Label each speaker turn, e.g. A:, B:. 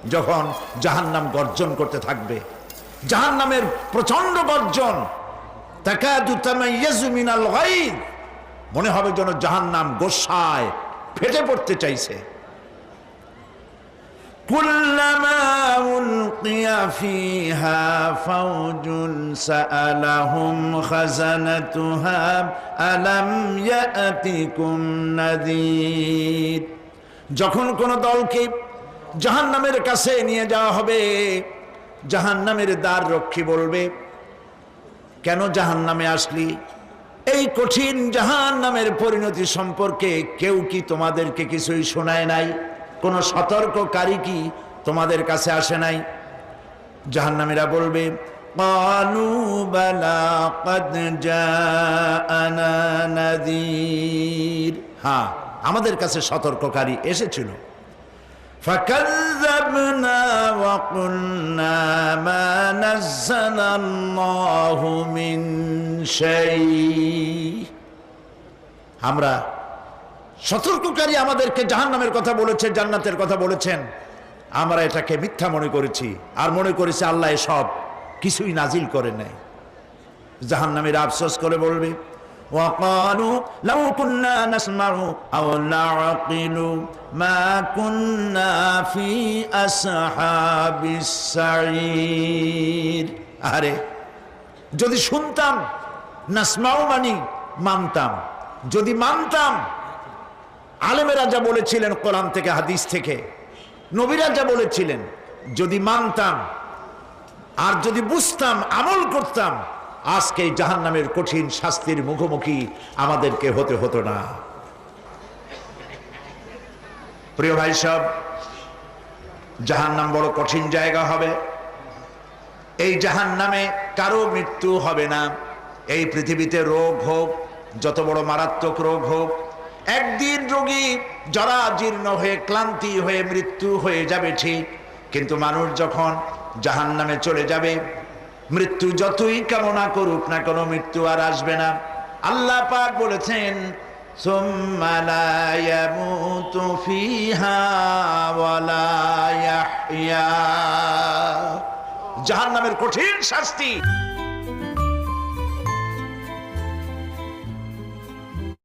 A: যখন জাহান্নাম গর্জন করতে থাকবে জাহান্নামের প্রচন্ড গর্জন তাকাদু তামাইয়াজু মিনাল গায়দ মনে হবে যেন জাহান্নাম গোসায় ফেটে পড়তে চাইছে كلما ألقي فيها فوج سألهم خزنتها ألم يأتكم نذير যখন কোন দলকে জাহান্নামের কাছে নিয়ে যাওয়া হবে জাহান্নামের দ্বার রক্ষী বলবে কেন জাহান্নামে আসলি এই কঠিন জাহান্নামের পরিণতি সম্পর্কে কেউ কি তোমাদেরকে কিছুই শোনায় নাই কোন সতর্ককারী কি তোমাদের কাছে আসে নাই জাহান্নামীরা বলবে قالوا بلى قد جاءنا نذير হ্যাঁ আমাদের কাছে সতর্ককারী এসেছিল فكذبنا وقلنا ما نزل الله من شيء আমরা সতর্ককারী আমাদেরকে জাহান্নামের কথা বলেছে জান্নাতের কথা বলেছেন আমরা এটাকে মিথ্যা মনে করেছি আর মনে করেছি আল্লাহ সব কিছুই নাজিল করে নাই জাহান্নামের আফসোস করে বলবে وقالوا لو كنا نسمع أو نعقل ما كنا في أصحاب السعير আরে যদি শুনতাম নাসমাও মানি মানতাম যদি মানতাম আলেমেরা যা বলেছিলেন কোরআন থেকে হাদিস থেকে নবীরা যা বলেছিলেন যদি মানতাম আর যদি বুঝতাম আমল করতাম আজকে এই জাহান্নামের কঠিন শাস্তির মুখোমুখি আমাদেরকে হতে হতো না। প্রিয় ভাই সব জাহান্নাম বড় কঠিন জায়গা হবে। এই জাহান্নামে কারও মৃত্যু হবে না। এই পৃথিবীতে রোগ হোক, যত বড় মারাত্মক রোগ হোক, একদিন রোগী জরা জীর্ণ হয়ে, ক্লান্তি হয়ে, মৃত্যু হয়ে যাবে ঠিক। কিন্তু মানুষ যখন জাহান নামে চলে যাবে মৃত্যু যতই কামনা করুক না কোনো মৃত্যু আর আসবে না। আল্লাহ পাক বলেছেন জাহান নামের কঠিন শাস্তি।